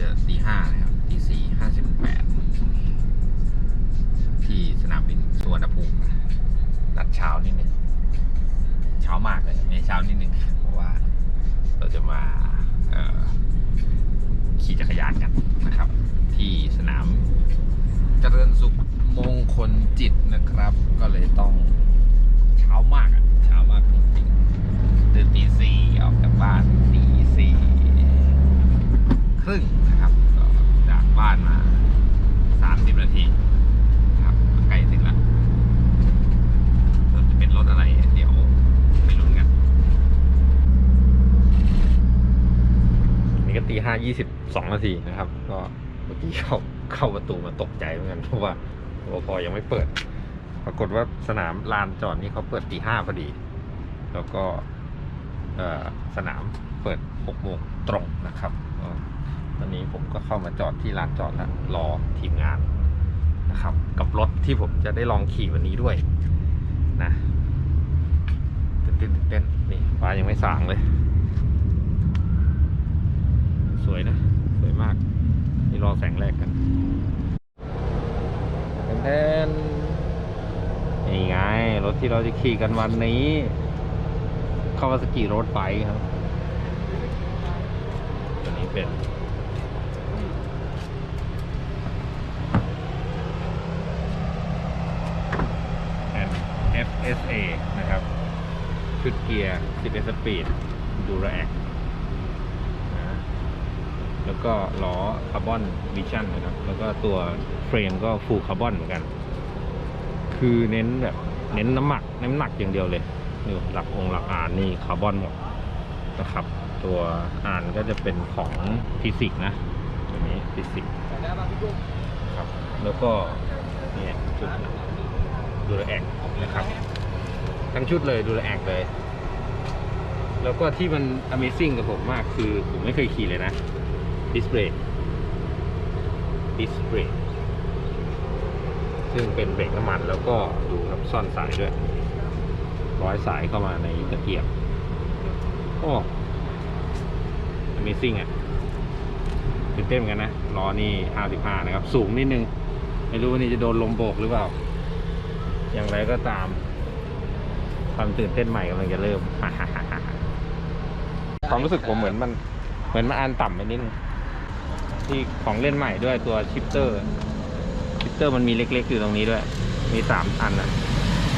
จะตีห้านะครับตีสี่ห้าสิบแปดที่สนามบินสุวรรณภูมินัดเช้านิดนึงเช้ามากเลยไม่เช้านิดนึงเพราะว่าเราจะมาขี่จักรยานกันนะครับ ที่สนามเจริญสุขมงคลจิตนะครับ ก็เลยต้องเช้ามากอะเช้ามากจริงๆตื่นตีสี่ออกจากบ้านตีสี่ครึ่งานมาสามสิบนาทีครับใกล้ถึงแล้วจะเป็นรถอะไร เดี๋ยวไปลุ้นกัน นี่ก็ตีห้ายี่สิบสองนาทีนะครับ ก็เมื่อกี้เข้าเข้าประตูมาตกใจเหมือนกันเพราะว่าปพยังไม่เปิด ปรากฏว่าสนามลานจอดนี่เขาเปิดตีห้าพอดี แล้วก็สนามเปิดหกโมงตรงนะครับ ตอนนี้ผมก็เข้ามาจอดที่ลานจอดแล้วรอทีมงานนะครับ กับรถที่ผมจะได้ลองขี่วันนี้ด้วย นะตื่นเต้นตื่นเต้นนี่ฟ้ายังไม่สางเลย สวยนะ สวยมาก นี่รอแสงแรกกันแทนนี่ไง รถที่เราจะขี่กันวันนี้คาวาสกิรถไฟครับตัวนี้เป็น SA นะครับ ชุดเกียร์ 11 สปีดดูระแอกนะแล้วก็ล้อคาร์บอนวิชั่นนะครับ แล้วก็ตัวเฟรมก็ฟูลคาร์บอนเหมือนกัน คือเน้นแบบเน้นน้ำหนักน้ำหนักอย่างเดียวเลยนี่หลักองค์หลักอ่านนี่คาร์บอนหมดนะครับ ตัวอ่านก็จะเป็นของฟิสิกส์นะตัวนี้ฟิสิกส์ครับ แล้วก็เนี่ยชุดดูแลแอกนะครับ ทั้งชุดเลยดูแลแอกเลย แล้วก็ที่มัน Amazing กับผมมากคือ ผมไม่เคยขี่เลยนะ ดิสเบรกดิสเบรกซึ่งเป็นเบรกน้ำมันแล้วก็ดูครับซ่อนสายด้วย ร้อยสายเข้ามาในตะเกียบโอ้ Amazing อะตื่นเต้นเหมือนกันนะล้อนี่ 55 นะครับ สูงนิดนึง ไม่รู้ว่านี่จะโดนลมโบกหรือเปล่า อย่างไรก็ตาม ความตื่นเต้นใหม่กำลังจะเริ่ม ความรู้สึกผมเหมือนมัน เหมือนมันอันต่ำไปนิดนึงที่ของเล่นใหม่ด้วยตัวชิปเตอร์ ชิปเตอร์มันมีเล็กๆอยู่ตรงนี้ด้วย มีสามอันอะ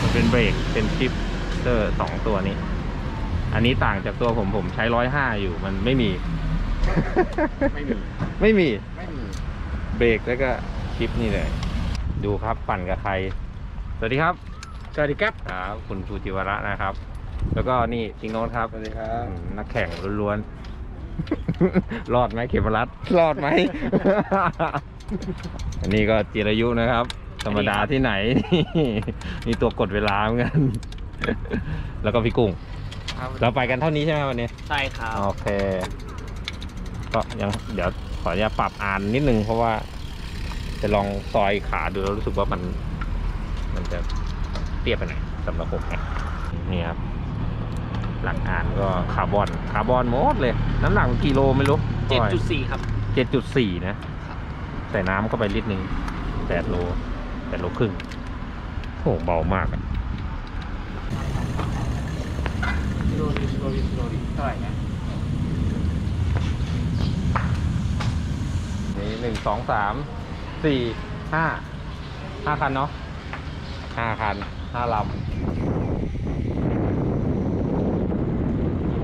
มันเป็นเบรกเป็นชิปเตอร์สองตัวนี้ อันนี้ต่างจากตัวผมผมใช้ร้อยห้าอยู่มันไม่มี ไม่มี ไม่มี ไม่มี เบรกแล้วก็ชิปนี่เลย ดูครับปั่นกับใคร สวัสดีครับส วัสดีครับครับคุณฟูจิวระนะครับ แล้วก็นี่จิงโน้ตครับสวัสดีครับอืมนักแข่งล้วนๆ รอดไหมเขมรัตรอดไหม อันนี้ก็จิรายุนะครับ ธรรมดาที่ไหนนี่นี่ตัวกดเวลาเหมือนกัน แล้วก็พี่กุ้ง เราไปกันเท่านี้ใช่ไหมวันนี้ ใช่ครับ โอเค ก็ยังเดี๋ยวขออนุญาตปรับอ่านนิดนึงเพราะว่า จะลองซอยขาดูแล้วรู้สึกว่ามัน มันจะเตี้ยไปหน่อยสำหรับผมนะนี่ครับหลังอ่านก็คาร์บอนคาร์บอนหมดเลย น้ำหนักมันกิโลไม่รู้เจ็ดจุดสี่ครับเจ็ดจุดสี่นะใส่น้ำเข้าไปลิตรหนึ่งแปดโลแปดโลครึ่งโอ้โหเบามากอะสโลลี่สโลลี่สโลลี่เท่าไหร่นะนี่หนึ่งสองสามสี่ห้าห้าคันเนาะห้าคัน ห้าลำ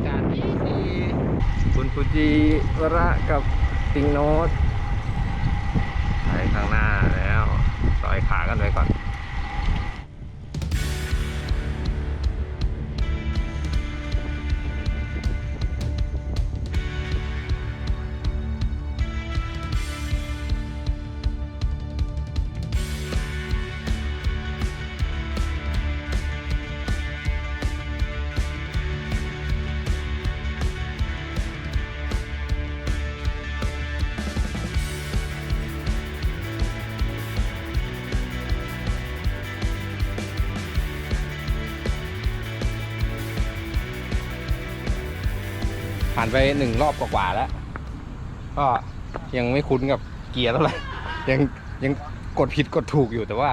การที่สี่คุณฟูจิวระกับติงโนตไปข้างหน้าแล้วต่อยขากันไว้ก่อนานไปหนึ่งรอบกว่าๆแล้ว ก็ยังไม่คุ้นกับเกียร์เท่าไหร่ ยังยังกดผิดกดถูกอยู่แต่ว่า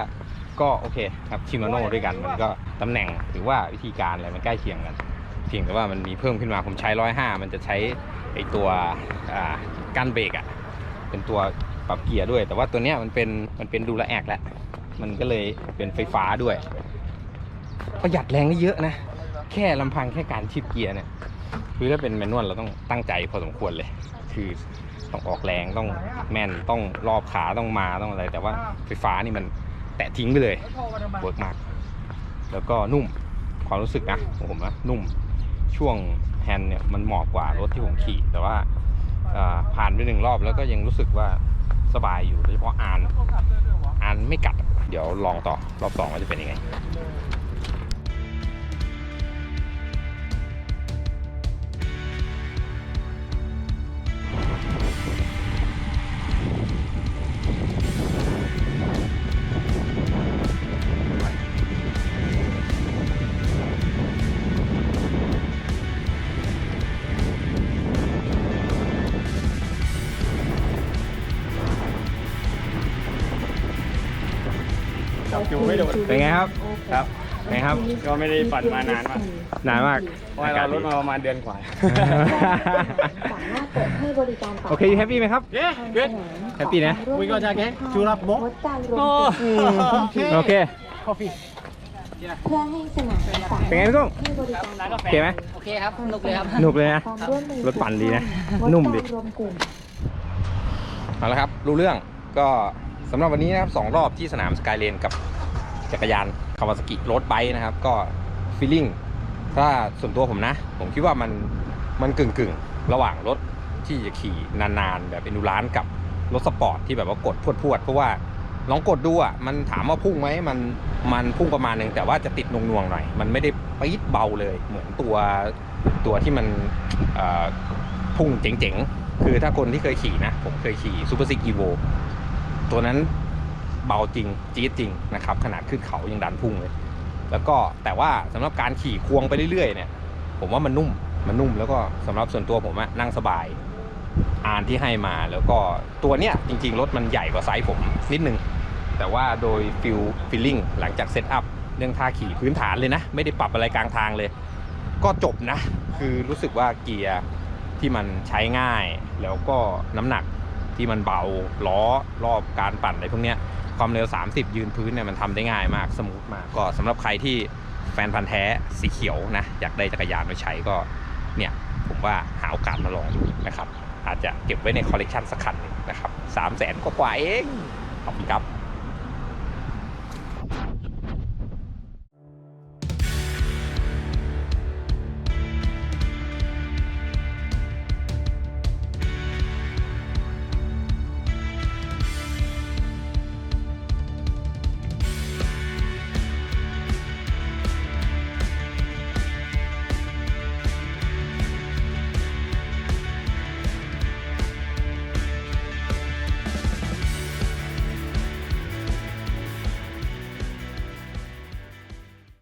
ก็โอเคครับชิมาโน่ด้วยกันมันก็ตำแหน่งหรือว่าวิธีการอะไรมันใกล้เคียงกันเพียงแต่ว่ามันมีเพิ่มขึ้นมาผมใช้ร้อยห้ามันจะใช้ไอตัวอ่ากั้นเบรกอะเป็นตัวปรับเกียร์ด้วย แต่ว่าตัวเนี้ยมันเป็นมันเป็นดูแลแอกแหละมันก็เลยเป็นไฟฟ้าด้วย ประหยัดแรงได้เยอะนะ แค่ลำพังแค่การชิดเกียร์เนี่ย คือถ้าเป็นแมนนวลเราต้องตั้งใจพอสมควรเลย คือต้องออกแรงต้องแม่นต้องรอบขาต้องมาต้องอะไร แต่ว่าไฟฟ้านี่มันแตะทิ้งไปเลยเวิร์กมาก แล้วก็นุ่มความรู้สึกนะของผมนะนุ่มช่วงแฮนด์เนี่ยมันเหมาะกว่ารถที่ผมขี่ แต่ว่าอ่าผ่านไปหนึ่งรอบแล้วก็ยังรู้สึกว่าสบายอยู่โดยเฉพาะอานอานไม่กัด เดี๋ยวลองต่อรอบสองว่าจะเป็นยังไง อยู่ไม่โดนเป็นไงครับ ครับเป็นไงครับ ก็ไม่ได้ปั่นมานานมากนานมากเพราะว่าเรารถมาประมาณเดือนกว่า โอเคแฮปปี้ไหมครับเย้เกิดแฮปปี้นะ We got jacket จูรับโบ๊การรวมโอ้กลุ่มโอเค coffee เพื่อให้สนามเป็นไงพี่กุ้งให้บริการร้านกาแฟโอเคไหมโอเคครับสนุกเลยครับนุกเลยนะรถปั่นดีนะ นุ่มดิการรวมกลุ่มเอาละครับ รู้เรื่องก็สำหรับวันนี้นะครับสองรอบที่สนามสกายเลนกับ จักรยานคาวาซากิรถไบค์นะครับ ก็ฟีลลิ่งถ้าส่วนตัวผมนะ ผมคิดว่ามันมันกึ่งกึ่งๆระหว่างรถที่จะขี่นานๆ แบบเอ็นดูรานกับรถสปอร์ตที่แบบว่ากดพวดพวดเพราะว่าลองกดดูอะมันถามว่าพุ่งไหมมันมันพุ่งประมาณหนึงแต่ว่าจะติดนวงๆหน่อย มันไม่ได้ปี๊ดเบาเลยเหมือนตัวตัวที่มันอ่อพุ่งเจ๋งๆ คือถ้าคนที่เคยขี่นะ ผมเคยขี่ซูเปอร์ซิกอีโวตัวนั้น เบาจริงจี๊ดจริงนะครับขนาดขึ้นเขายังดันพุ่งเลย แล้วก็แต่ว่าสำหรับการขี่ควงไปเรื่อยๆเนี่ย ผมว่ามันนุ่มมันนุ่มแล้วก็สำหรับส่วนตัวผมอะนั่งสบายอ่านที่ให้มาแล้วก็ตัวเนี้ยจริง ๆ รถมันใหญ่กว่าไซส์ผมนิดนึง แต่ว่าโดยฟิลฟิลลิ่งหลังจากเซตอัพเรื่องท่าขี่พื้นฐานเลยนะ ไม่ได้ปรับอะไรกลางทางเลย ก็จบนะ คือรู้สึกว่าเกียร์ที่มันใช้ง่าย แล้วก็น้ำหนักที่มันเบาล้อรอบการปั่นอะไรพวกเนี้ย ความเร็ว 30 ยืนพื้นเนี่ยมันทำได้ง่ายมากสมูทมากก็สำหรับใครที่แฟนพันธ์แท้สีเขียวนะอยากได้จักรยานมาใช้ก็เนี่ยผมว่าหาโอกาสมาลองดูนะครับอาจจะเก็บไว้ในคอลเลกชันสักคันนึงนะครับสามแสนกว่าเองขอบคุณครับ